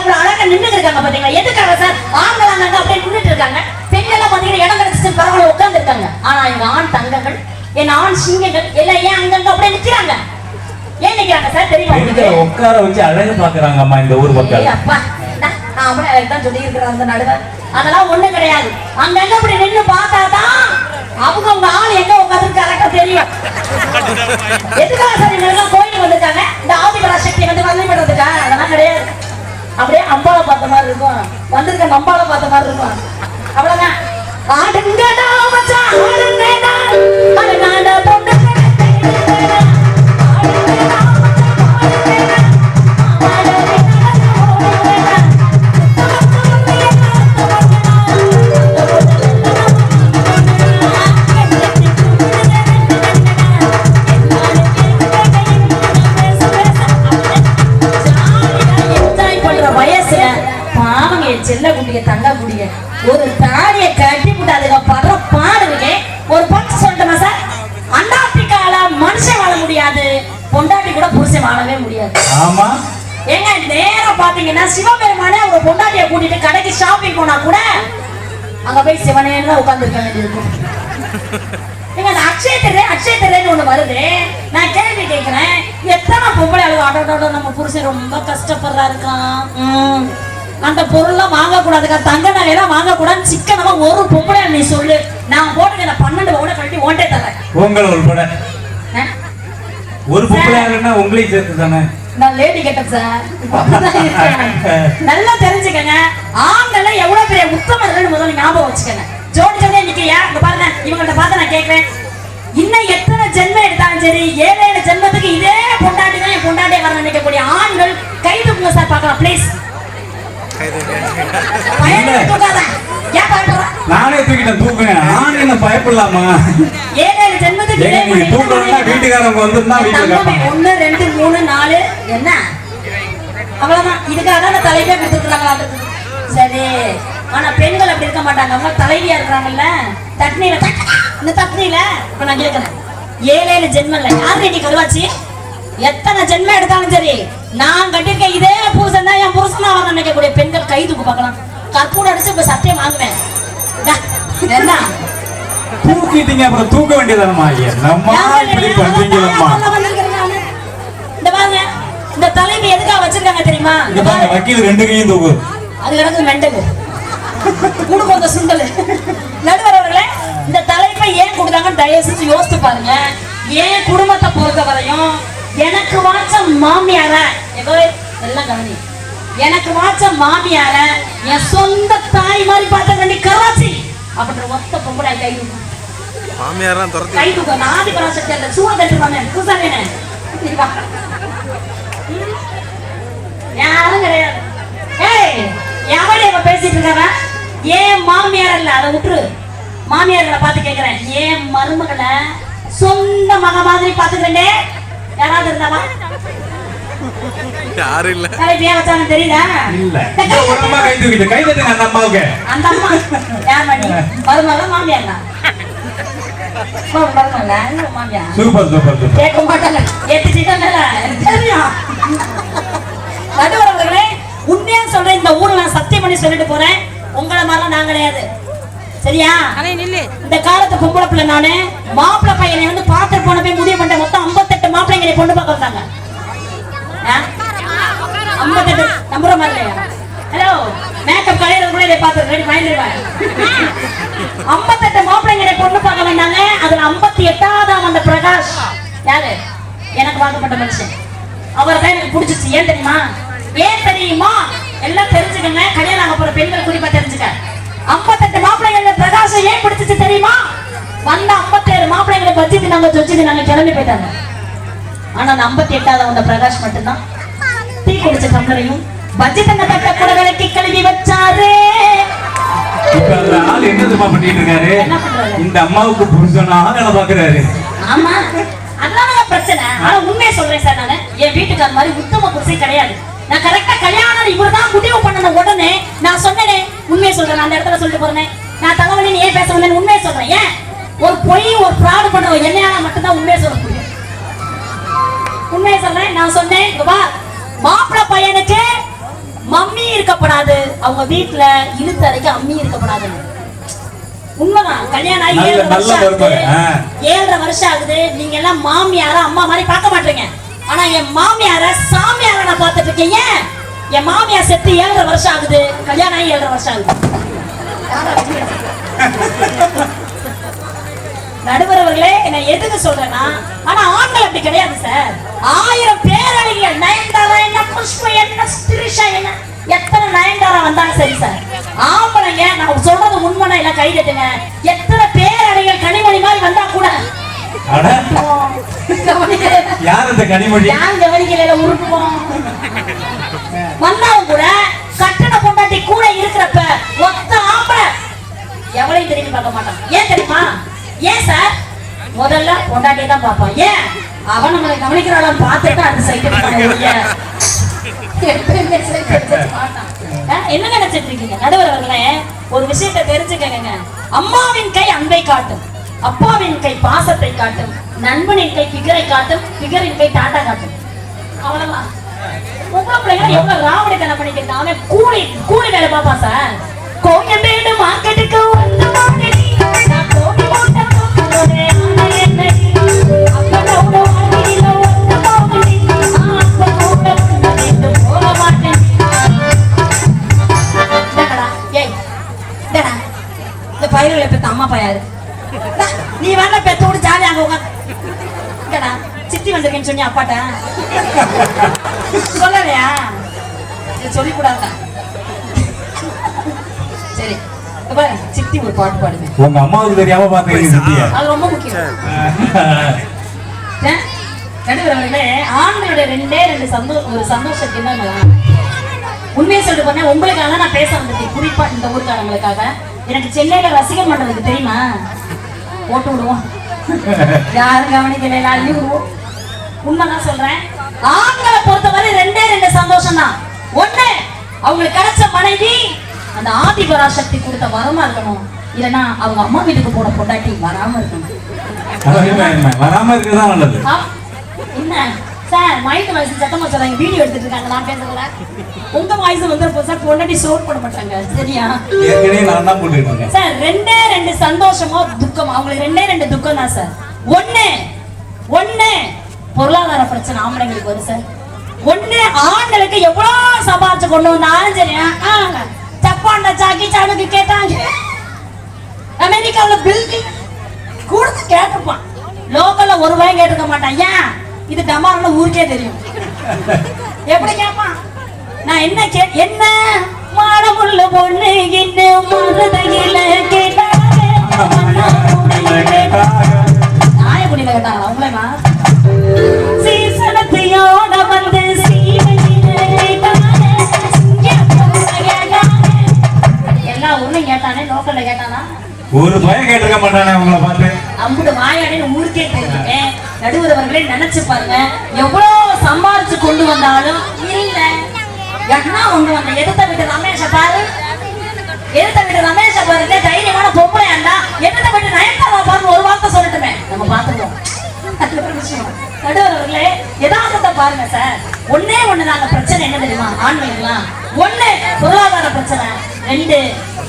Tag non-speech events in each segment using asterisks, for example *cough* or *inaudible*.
இவ்வளவு அழகா நின்னுட்டு இருக்காங்க பாத்தீங்களா? எதுக்காக சார்? ஆண்கள் அங்கங்க அப்படியே நின்னுட்டு இருக்காங்க. பெண்கள் எல்லாம் பாத்தீங்கன்னா இடம் கிடைச்சிட்டு பரவாயில்ல உட்கார்ந்து இருக்காங்க. ஆனா எங்க ஆண் தங்கங்கள் என் ஆண் சிங்கங்கள் எல்லாம் ஏன் அங்கங்க அப்படியே நிக்கிறாங்க? ஏன் நிக்கிறாங்க சார்? தெரியுமா உட்கார வச்சு அழகு பாக்குறாங்க அம்மா இந்த ஊர் அவனை அதுக்கு தான் சொல்லியிருக்கிறேன் அந்த நடுவர். அதெல்லாம் ஒண்ணும் கிடையாது. அங்கங்க அப்படி நின்னு பார்த்தாதான் அவங்க உங்க ஆள் எங்க உட்காந்துருக்காங்க தெரியும். எதுக்காக சார் இவங்க எல்லாம் கோயிலுக்கு வந்திருக்காங்க? இந்த ஆதிபரா சக்தி வந்து கிடையாது அப்படியே அம்பால பார்த்த மாதிரி இருக்கும். வந்திருக்க நம்பால பார்த்த மாதிரி இருக்கும். அவ்வளவுதான். ஆடுங்கடா மச்சான் ஆடுங்கடா. அடங்காட பொண்ணு ஆடுங்கடா ஆமா. ஏங்க நேரா பாத்தீங்கன்னா சிவபெருமானே அவங்க பொண்டாட்டிய கூட்டிட்டு கடைக்கு ஷாப்பிங் போனா கூட அங்க போய் சிவனேன்னு தான் உட்கார்ந்துருக்க வேண்டியிருக்கும் ஏங்க அந்த அக்ஷய திரை அக்ஷய திரைன்னு ஒண்ணு வருது. நான் கேள்வி கேட்கிறேன் எத்தனை பொம்பளை அழுவ? அடோடோ நம்ம புருஷன் ரொம்ப கஷ்டப்படுறா இருக்கான். அந்த பொருள்லாம் வாங்க கூடாதுக்கா தங்க நகையெல்லாம் வாங்க கூடாதுன்னு சிக்கனமா ஒரு பொம்பளை நீ சொல்லு. நான் போட்டுக்கிற பன்னெண்டு பவுனை கழட்டி ஓட்டே தரேன். உங்களை உள்பட? ஒரு பொம்பளையாளன்னா உங்களையும் சேர்த்து தானே நான் லேடி கேட்டேன் சார். நல்லா தெரிஞ்சுக்கங்க. ஆண்கள் எவ்வளவு பெரிய உத்தமர்கள் முதல்ல ஞாபகம் வச்சுக்கங்க. ஜோடி ஜோடியா நிக்கிறியா இங்க பாருங்க இவங்கள்ட்ட பார்த்து நான் கேட்கிறேன் இன்னும் எத்தனை ஜென்மம் எடுத்தாலும் சரி ஏழு ஏழு ஜென்மத்துக்கு இதே பொண்டாட்டி தான் என் பொண்டாட்டியை வர நினைக்கக்கூடிய ஆண்கள். கை தூக்குங்க சார் பார்க்கலாம் ப்ளீஸ் நானே தூக்கிட்டேன் தூக்குங்க நான் என்ன பயப்படலாமா? ஏழு ஜென்மத்துக்கு தூக்கணும்னா வீட்டுக்காரங்க வந்திருந்தா ஒண்ணு ரெண்டு மூணு நாலு என்ன? அவ்வளவுதான். இதுக்காக தான் அந்த தலைவியா கொடுத்துருக்காங்களா சரி. ஆனா பெண்கள் அப்படி இருக்க மாட்டாங்க. அவங்க தலைவியா இருக்கிறாங்கல்ல. தட்னியில தட்- இந்த தட்னியில இப்ப நான் கேட்கிறேன் ஏழு ஏழு ஜென்மம் இல்ல யார் ரெடி கருவாச்சு? எத்தனை ஜென்மம் எடுத்தாலும் சரி நான் கட்டிருக்க இதே பூசன் தான் என் புருஷனா வர நினைக்கக்கூடிய பெண்கள் கை தூக்கு பார்க்கலாம். கற்பூரம் அடிச்சு இப்ப சத்தியம் வாங்குவேன். என்ன தூக்கிட்டீங்க அப்புறம் தூக்க வேண்டியதானம்மா என்னம்மா இப்படி பண்றீங்களம்மா இந்த பாருங்க இந்த தலைவி எதுக்காக வச்சிருக்காங்க தெரியுமா? இங்க பாருங்க வக்கீல் ரெண்டு கையும் தூக்கு. அது கிடக்கு மெண்டல். குடும்பம் அந்த சுண்டல். நடுவர் அவர்களே இந்த தலைப்பை ஏன் கொடுத்தாங்கன்னு தயவு செஞ்சு யோசித்து பாருங்க. ஏன் குடும்பத்தை பொறுத்த வரையும் எனக்கு வாச்ச மாமியார? எல்லாம் கவனி. எனக்கு வாச்ச மாமியார என் சொந்த தாய் மாதிரி பார்த்த வேண்டி கராச்சி. அப்படின்ற ஒத்த பொம்பளை கை. மாமியாரெல்லாம் துரத்தி கை தூக்க நாதி பராசக்தி அந்த சூழ தட்டுவாங்க. குசாவேனே. யாரும் கிடையாது. ஏய் எவடி அவ பேசிட்டு இருக்காங்க ஏன் மாமியார் இல்ல? அதை விட்டுரு. மாமியார்களை பார்த்து கேக்குறேன். ஏன் மருமகளை சொந்த மக மாதிரி பாத்துக்கிறேனே யாராவது இருந்தாவா? யாரும் இல்ல. தெரியுதா இல்ல. *laughs* ஒரு அம்மா கை தூக்கிட்டு கை தட்டுங்க அந்த அம்மாவுக்கு. அந்த அம்மா. யார் மணி? மருமக மாமியார்? தான் சூப்பர் சூப்பர் கேட்க மாட்டாங்க தெரியும்? உண்மையா சொல்றேன் இந்த ஊர்ல நான் சத்தியம் பண்ணி சொல்லிட்டு போறேன். உங்களை மாதிரிலாம் நான் கிடையாது. சரியா? இந்த காலத்து பொம்பளை பிள்ளை நானு மாப்பிள்ளை பையனை வந்து பார்த்து போன போய் முடிவு பண்ணிட்டேன். மொத்தம் 58 மாப்பிள்ளைங்களை பொண்ணு பார்க்க வந்தாங்க. ஆ? 58 நம்புற மாதிரி ஹலோ மேக்கப் கலையிறது கூட இதை பார்த்து ரெடி பயந்துருவாங்க ஐம்பத்தெட்டு மாப்பிள்ளைங்களை பொண்ணு பார்க்க வந்தாங்க. அதுல ஐம்பத்தி எட்டாவது வந்த பிரகாஷ். யாரு? எனக்கு வாக்கப்பட்ட மனுஷன். அவரை தான் எனக்கு பிடிச்சிச்சு. ஏன் தெரியுமா? ஏன் தெரியுமா? எல்லாம் தெரிஞ்சுக்கங்க. கல்யாணம் ஆக போற பெண்கள் குறிப்பா தெரிஞ்சுக்க. ஐம்பத்தெட்டு மாப்பிள்ளைங்க பிரகாசம் ஏன் பிடிச்சிச்சு தெரியுமா? வந்த ஐம்பத்தேழு மாப்பிள்ளைங்களை வச்சுட்டு நாங்க சொச்சுட்டு நாங்க கிளம்பி போயிட்டாங்க. ஆனா அந்த ஐம்பத்தி எட்டாவது வந்த பிரகாஷ் மட்டும்தான். டீ குடிச்ச டம்ளரையும் பஜ்ஜி தங்க தட்ட கூட விளக்கி கழுவி வச்சாரே. இப்ப அந்த ஆள் என்ன தெரியுமா பண்ணிட்டு இருக்காரு? இந்த அம்மாவுக்கு புருஷனா வேலை பாக்குறாரு ஆமா. அதான் பிரச்சனை. ஆனா உண்மையை சொல்றேன் சார் நானு. என் வீட்டுக்கார மாதிரி உத்தம புருஷன் கிடையாது. நான் கரெக்டா கல்யாணம் இவர்தான் முடிவு பண்ணன உடனே நான் சொன்னேனே. உண்மையை சொல்றேன். அந்த இடத்துல சொல்லிட்டு போறேன். நான் தலைவலி ஏன் பேச வந்தேன் உண்மையை சொல்றேன். ஏன்? ஒரு பொய் ஒரு ஃப்ராடு பண்ற என்னையால மட்டும்தான் உண்மையை சொல்ல உண்மையை சொல்றேன் நான் சொன்னேன் இங்க மாப்பிள்ளை பையனுக்கு மம்மி இருக்கப்படாது. அவங்க வீட்டுல இழுத்து அறைக்கு அம்மி இருக்கப்படாது. உண்மைதான். கல்யாணம் ஆகி நல்ல வருஷம் ஆகுது. ஏழரை வருஷம் ஆகுது. நீங்க எல்லாம் மாமியார அம்மா மாதிரி பார்க்க மாட்டீங்க. ஆனா என் மாமியார சாமியார நான் பார்த்துட்டு இருக்கேன். ஏன்? என் மாமியார் செத்து ஏழரை வருஷம் ஆகுது. கல்யாணம் ஆகி ஏழரை வருஷம் ஆகுது. நடுவரவர்களே நான் எதுக்கு சொல்றேன்னா ஆனா ஆண்கள் அப்படி கிடையாது சார். ஆயிரம் பேரழிகள் நயன்தாரா என்ன புஷ்பா என்ன ஸ்திரிஷா என்ன எத்தனை நயன்தாரா வந்தாலும் சரி சார். ஆம்பளைங்க நான் சொல்றது உண்மைனா எல்லாம் கை தட்டுங்க. எத்தனை பேரழிகள் கனிமணி மாதிரி வந்தா கூட. யார் இந்த கனிமொழி? யாரும் கவனிக்கல உருட்டுவோம் வந்தாலும் கூட கட்டண பொண்டாட்டி கூட இருக்கிறப்ப ஒத்த ஆம்பளை. எவளையும் திரும்பி பார்க்க மாட்டான். ஏன் தெரியுமா? ஏன் சார்? முதல்ல பொண்டாட்டி தான் பார்ப்பான் ஏன்? அவன் நம்மளை கவனிக்கிறாளான்னு பார்த்துட்டு அந்த சைட்டு என்ன நினைச்சிட்டு இருக்கீங்க? நடுவர் அவர்களே ஒரு விஷயத்தை தெரிஞ்சுக்கங்க. அம்மாவின் கை அன்பை காட்டும். அப்பாவின் கை பாசத்தை காட்டும். நண்பனின் கை பிகரை காட்டும். பிகரின் கை டாட்டா காட்டும். அவ்வளவுதான். உங்க பிள்ளைங்க எவ்வளவு ராவடித்தனம் பண்ணிக்கிட்டு அவன் கூலி கூலி வேலை பார்ப்பான் சார். கோயம்பேடு மார்க்கெட்டுக்கு வந்த *laughs* அம்மா பையாரு நீ வேணா பெத்தோடு ஜாலியா அங்க உட்காந்து இங்கடா சித்தி வந்திருக்கேன்னு சொன்னி அப்பாட்ட சொல்லலையா இது சொல்லிக்கூடாதா சித்தி ஒரு பாட்டு பாடுங்க. உங்க அம்மாவுக்கு தெரியாம பாத்துக்கிறீங்க சித்திய அது ரொம்ப முக்கியம்? நடுவர்களே ஆண்களுடைய ரெண்டே ரெண்டு சந்தோ ஒரு சந்தோஷம் என்னன்னா உண்மையை சொல்லிட்டு போனேன். உங்களுக்காக நான் பேச வந்திருக்கேன். குறிப்பா இந்த ஊருக்காரங்களுக்காக எனக்கு சென்னையில ரசிகர் மன்றத்துக்கு தெரியுமா? போட்டு விடுவோம். யாரும் கவனிக்கல அள்ளி விடுவோம். உண்மைதான் சொல்றேன். ஆண்களை பொறுத்தவரை ரெண்டே ரெண்டு சந்தோஷம் தான் ஒண்ணு அவங்களுக்கு கிடைச்ச மனைவி அந்த ஆதிபராசக்தி கொடுத்த வரமா இருக்கணும். இல்லைன்னா அவங்க அம்மா வீட்டுக்கு போன பொண்டாட்டி வராம இருக்கணும். வராம இருக்கதான் நல்லது. என்ன? சார் மைக் வாய்ஸ் சத்தமா சொல்றாங்க. வீடியோ எடுத்துட்டு இருக்காங்க. நான் பேசுறதுல உங்க வாய்ஸ் வந்து சார் பொண்டாட்டி சோர் பண்ண மாட்டாங்க. சரியா? ஏற்கனவே நான் தான் போட்டுட்டு இருக்கேன். சார் ரெண்டே ரெண்டு சந்தோஷமோ துக்கமோ? அவங்களுக்கு ரெண்டே ரெண்டு துக்கம் தான் சார். ஒண்ணு ஒண்ணு பொருளாதார பிரச்சனை ஆம்பளைங்களுக்கு வரும் சார். ஒண்ணு ஆண்களுக்கு எவ்வளவு சம்பாதிச்சு கொண்டு வந்தாலும் சரி. ஆ, ஆ, ஜப்பான்ல ஜாக்கி சானுக்கு கேட்டாங்க. அமெரிக்காவுல பில்டிங் கொடுத்து கேட்டுப்பான் லோக்கல்ல ஒரு ரூபாய் கேட்டுக்க மாட்டான். ஏன்? இது டமார்ல ஊருக்கே தெரியும். எப்படி கேட்பான்? நான் என்ன கே என்ன? மாடமுள்ள பொண்ணு என்ன மருதையில? ஒரு பயம் கேட்டிருக்க மாட்டானே உங்களை பார்த்து. அம்புட வாயாடின்னு ஊருக்கே கேட்டிருக்கேன் நடுவரவர்களே நினைச்சு பாருங்க. எவ்வளவு சம்பாரிச்சு கொண்டு வந்தாலும் இல்ல. என்ன கொண்டு வந்த? எதிர்த்த விட்டு ரமேஷ பாரு. எதிர்த்த விட்டு ரமேஷ பாரு தைரியமான பொம்பளை அண்டா எதிர்த்த விட்டு நயன்தாரா பாருங்க ஒரு வார்த்தை சொல்லட்டுமே. நம்ம பார்த்துருவோம். விஷயம். நடுவரவர்களே எதார்த்தத்தை பாருங்க சார் ஒண்ணே ஒண்ணுதாங்க பிரச்சனை என்ன தெரியுமா? ஆண்மைகள்லாம் ஒண்ணு பொருளாதார பிரச்சனை. ரெண்டு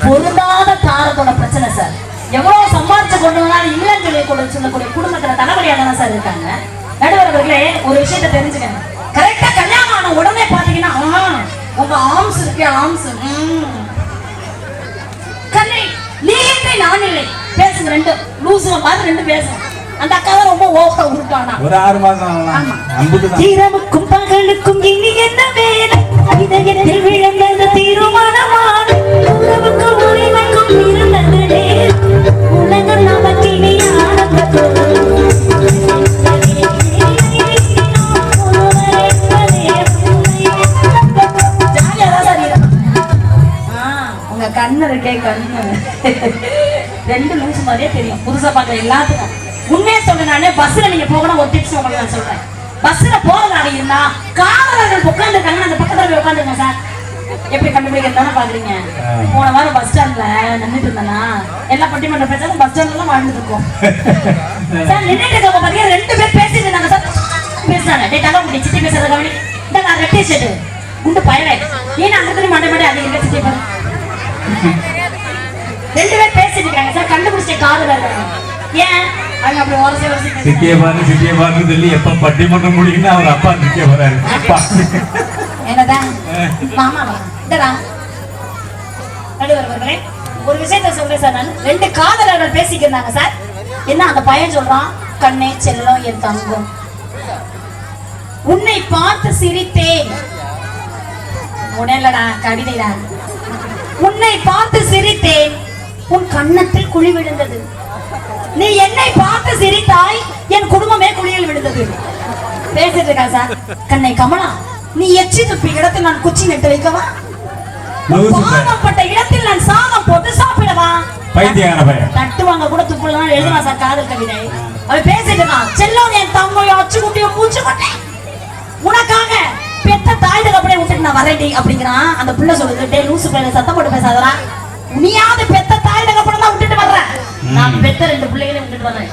பொருந்தாத காரத்தோட பிரச்சனை சார் எவ்வளவு சம்பாதிச்சு கொண்டு வந்தாலும் இல்லைன்னு சொல்லி கூட சொல்லக்கூடிய குடும்பத்துல தலைவலியாக தானே சார் இருக்காங்க. நடுவரவர்களே ஒரு விஷயத்தை தெரிஞ்சுக்கங்க. கரெக்டா கல்யாணம் ஆன உடனே பாத்தீங்கன்னா உங்க ஆம்ஸ் இருக்கு ஆம்ஸ் கண்ணை நீ இல்லை நான் இல்லை. பேசுங்க ரெண்டு லூசுங்க மாதிரி ரெண்டு பேசுங்க. அந்த அக்கா தான் ரொம்ப ஓவரா உருட்டானா ஒரு ஆறு மாசம் இரவுக்கும் பகலுக்கும் இனி என்ன வேலை? விழுந்தது தீர்மானமான புதுசா பார்க்குற எல்லாத்துக்கும். உண்மையை சொல்ல நானே பஸ்ல நீங்க போகணும் ஒரு டிப்ஸ் உங்களுக்கு நான் சொல்றேன். பஸ்ல போறதாக இருந்தா காவலர்கள் உட்காந்துருக்காங்க அந்த பக்கத்துல போய் உட்காந்துருங்க சார். எப்படி கண்டுபிடிக்கிறதானே பாக்குறீங்க போன வாரம் பஸ் ஸ்டாண்ட்ல நின்றுட்டு இருந்தேனா எல்லா பட்டிமன்ற பேச்சாலும் பஸ் ஸ்டாண்ட்ல எல்லாம் வாழ்ந்துட்டு இருக்கோம். *laughs* சார் நின்றுட்டு இருக்க பாத்தீங்கன்னா ரெண்டு பேர் பேசிட்டு இருந்தாங்க சார். பேசுறாங்க. டே தலை முடி சித்தி பேசுறத கவனி. இந்த நான் ரெட்டை ஷர்ட் குண்டு பயவே ஏன்னா அந்த *laughs* ரெண்டு பேர் பேசிட்டு இருக்காங்க சார். சித்திய பாரு சித்திய பாருன்னு சொல்லி எப்ப பட்டிமன்றம் முடியும்னு அவர் அப்பா நிக்க வராரு என்னதான் மாமா வா. இந்தடா. நடுவர் அவர்களே ஒரு விஷயத்த சொல்றேன் சார் நான். ரெண்டு காதலர்கள் பேசிக்கிறாங்க சார். என்ன அந்த பையன் சொல்றான்? கண்ணே செல்லம் என் தங்கம். உன்னை பார்த்து சிரித்தேன். உடலடா கவிதைடா. உன்னை பார்த்து சிரித்தேன். உன் கன்னத்தில் குழி விழுந்தது. நீ என்னை பார்த்து சிரித்தாய் என் குடும்பமே குழியில் விழுந்தது. பேசிட்டு இருக்கா சார்? கண்ணை கமலா நீ எச்சி துப்பி இடத்தில் நான் குச்சி நட்டு வைக்கவா. பாதப்பட்ட இடத்தில் நான் சாதம் போட்டு சாப்பிடவா? பைத்தியக்கார பையன். தட்டு வாங்க கூட துப்புலாம் எழுதுனா சார் காதல் கவிதை. அவன் பேசிட்டு இருக்கான் செல்லம் என் தங்கையோ அச்சு குட்டியோ பூச்சு கொட்டேன் உனக்காக பெத்த தாய் அப்படியே விட்டுட்டு நான் வரேன்டி அப்படிங்கிறான் அந்த புள்ள சொல்லுது டேய் லூசு பையன் சத்தம் போட்டு பேசாதடா. நீயாவது பெத்த தாய் தகப்படம் தான் விட்டுட்டு வர்ற. நான் பெத்த ரெண்டு பிள்ளைகளையும் விட்டுட்டு வர்றேன்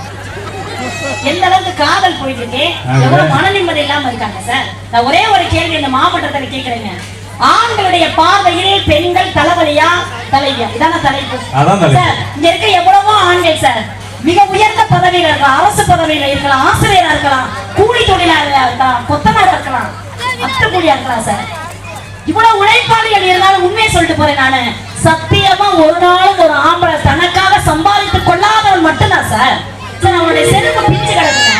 எந்த அளவுக்கு காதல் போயிட்டு இருக்கு ஆமா. எவ்வளவு மன நிம்மதி இல்லாம இருக்காங்க சார் நான் ஒரே ஒரு கேள்வி இந்த மாவட்டத்துல கேக்குறேங்க ஆண்களுடைய பார்வையில் பெண்கள் தலைவலியா தலைவியா? இதான தலைப்பு. சார் இங்க இருக்க எவ்வளவோ ஆண்கள் சார் மிக உயர்ந்த பதவியில இருக்கலாம் அரசு பதவியில இருக்கலாம் ஆசிரியரா இருக்கலாம் கூலி தொழிலாளரா இருக்கலாம் கொத்தனாரா இருக்கலாம் அத்தை கூலியா இருக்கலாம் சார் இவ்வளவு உழைப்பாளிகள் இருந்தாலும் உண்மையை சொல்லிட்டு போறேன் நானு. சத்தியமா ஒரு நாளும் ஒரு ஆம்பளை தனக்காக சம்பாதித்துக் கொள்ளாதவன் மட்டும்தான் சார். சார் அவனுடைய செருப்பு பிஞ்சு கிடக்குங்க.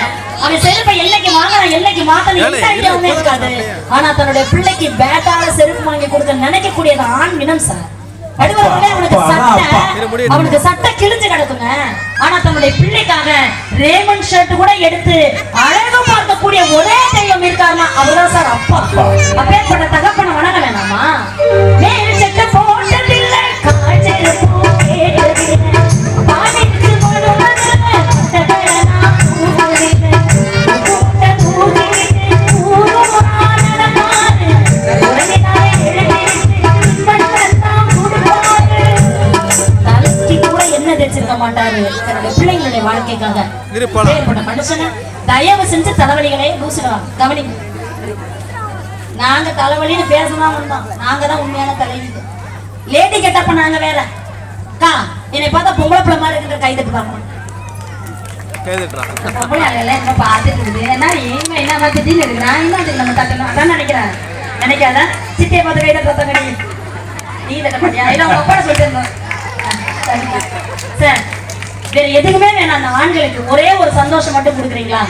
அவன் செருப்பை என்னைக்கு வாங்கினா என்னைக்கு மாத்தணும் எந்த ஐடியாவுமே இருக்காது. ஆனா தன்னுடைய பிள்ளைக்கு பேட்டால செருப்பு வாங்கி கொடுக்க நினைக்கக்கூடியது ஆண் இனம் சார். அடுத்தவர்களே அவனுக்கு அப்பா, சட்டை அப்பா. அவனுக்கு சட்டை கிழிஞ்சு கிடக்குங்க. ஆனா தன்னுடைய பிள்ளைக்காக ரேமன் ஷர்ட் கூட எடுத்து அழகு பார்க்கக்கூடிய ஒரே தெய்வம் இருக்காருன்னா அவர்தான் சார் அப்பா. அப்பேற்பட்ட தகப்பனை வணங்க வேணாமா மேல் சட்டை போட்டதில்ல காய்ச்சல் போட்டதில்ல. தயவு செஞ்சு தலைவலிகளே லூசுகளா கவனிங்க. நாங்க தலைவலின்னு பேசதான் வந்தோம். நாங்க தான் உண்மையான தலைவி. லேடி கெட்டப்ப நாங்க வேற. அக்கா என்னை பார்த்தா பொம்பளை பிள்ளை மாதிரி இருக்கிற கை தட்டு பார்க்கணும் நினைக்காத? சித்தியை பார்த்து கை தட்ட. கிடையாது நீ தட்ட மாட்டியா? சொல்லிட்டு இருந்தோம். சார் வேற எதுக்குமே வேணாம். அந்த ஆண்களுக்கு ஒரே ஒரு சந்தோஷம் மட்டும் கொடுக்குறீங்களா?